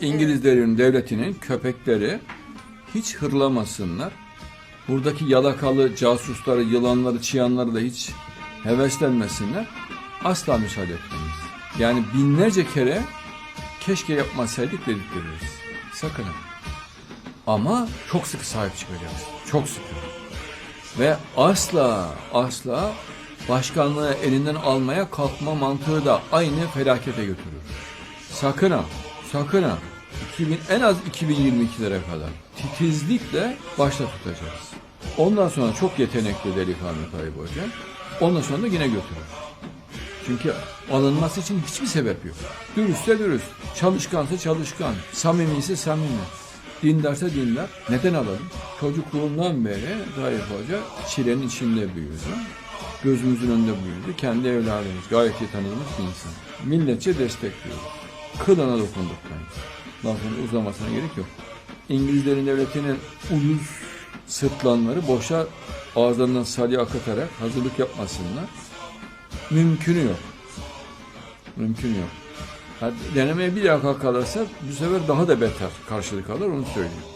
İngilizlerin devletinin köpekleri hiç hırlamasınlar. Buradaki yalakalı casusları, yılanları, çıyanları da hiç heveslenmesinler. Asla müsaade etmeyiz. Yani binlerce kere keşke yapmasaydık dedirtiriz. Sakın. Ama çok sıkı sahip çıkacağız. Çok sıkı. Ve asla asla başkanlığı elinden almaya kalkma mantığı da aynı felakete götürür. Sakın ha, sakın ha. 2000, en az 2022'lere kadar titizlikle başta tutacağız. Ondan sonra çok yetenekli delikanlı Hoca. Ondan sonra da yine götürür. Çünkü alınması için hiçbir sebep yok. Dürüstse dürüst, çalışkansa çalışkan, samimiyse samimi, dindarsa dindar. Neden alalım? Çocukluğundan beri Tayyip Hoca çilenin içinde büyüdü. Gözümüzün önünde büyüdü. Kendi evladımız, gayet iyi tanıdığımız bir insan. Milletçe destekliyoruz. Kılına dokundurtmayız. Lafın uzamasına gerek yok. İngilizlerin devletinin uyuz sırtlanları boşa ağızlarından salya akıtarak hazırlık yapmasınlar. Mümkünü yok. Mümkün yok. Ha, denemeye bir daha kalkarlarsa bu sefer daha da beter karşılık alır onu söyleyeyim.